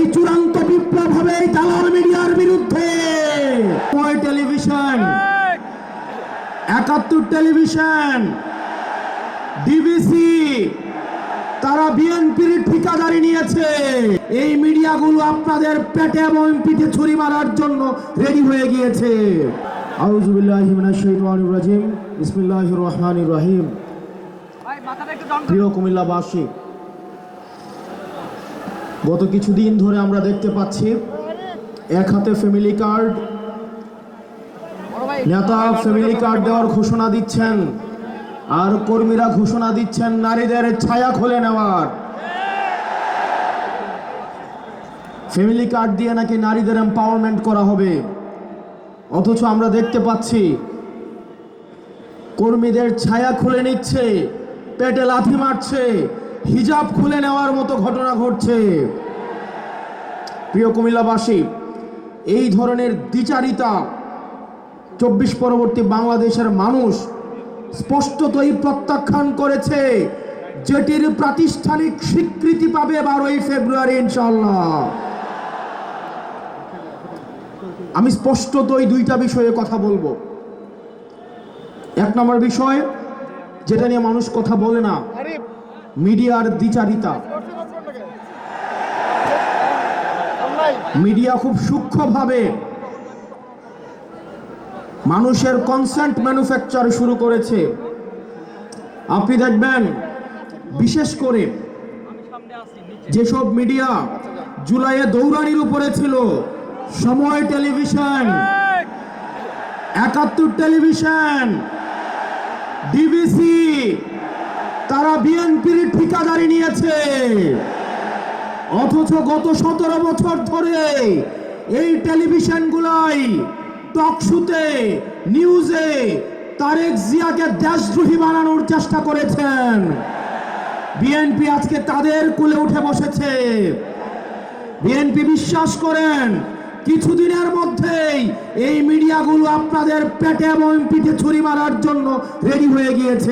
এই চূড়ান্ত বিপ্লব হবে এই দালাল মিডিয়ার বিরুদ্ধে। টেলিভিশন একাত্তর টেলিভিশন ডিবিসি তারা বিএনপির ঠিকাদারি নিয়েছে। এই মিডিয়াগুলো আপনাদের পেটে এবং পিঠে ছুরি মারার জন্য রেডি হয়ে গিয়েছে। আউজুবিল্লাহি মিনাশ শাইতানির রাজিম। বিসমিল্লাহির রহমানির রহিম। প্রিয় কুমিল্লাবাসী গত কিছুদিন ধরে আমরা দেখতে পাচ্ছি এক হাতে ফ্যামিলি কার্ড নেতা ফ্যামিলি কার্ড দেওয়ার ঘোষণা দিচ্ছেন, আর কর্মীরা ঘোষণা দিচ্ছেন নারীদের ছায়া খুলে নেওয়ার। ফ্যামিলি কার্ড দিয়ে নাকি নারীদের এম্পাওয়ারমেন্ট করা হবে? অথচ আমরা দেখতে পাচ্ছি কর্মীদের ছায়া খুলে নিচ্ছে, পেটে লাথি মারছে হিজাব খুলে নেওয়ার মতো ঘটনা ঘটছে। প্রিয় কুমিল্লাবাসী, এই ধরনের দ্বিচারিতা চব্বিশ পরবর্তী বাংলাদেশের মানুষ স্পষ্টতই প্রত্যাখ্যান করেছে, যেটির প্রাতিষ্ঠানিক স্বীকৃতি পাবে বারোই ফেব্রুয়ারি ইনশাল্লাহ আমি স্পষ্টতই দুইটা বিষয়ে কথা বলব। এক নম্বর বিষয়, যেটা নিয়ে মানুষ কথা বলে না মিডিয়ার দ্বিচারিতা। মিডিয়া খুব সূক্ষ্মভাবে মানুষের কনসেন্ট ম্যানুফ্যাকচার শুরু করেছে। আপনি দেখবেন, বিশেষ করে যেসব মিডিয়া জুলাইয়ে দৌড়ানির উপরে ছিল, সময় টেলিভিশন, একাত্তর টেলিভিশন, ডিবিসি তারা বিএনপির ঠিকাদারি নিয়েছে। অথচ গত সতেরো বছর ধরে এই টেলিভিশনগুলাই টকশুতে, নিউজে তারেক জিয়াকে দেশদ্রোহী বানানোর চেষ্টা করেছেন। বিএনপি আজকে তাদের কুলে উঠে বসেছে। বিএনপি বিশ্বাস করেন, কিছুদিনের মধ্যেই এই মিডিয়াগুলো আপনাদের পেটে এবং পিঠে ছুরি মারার জন্য রেডি হয়ে গিয়েছে।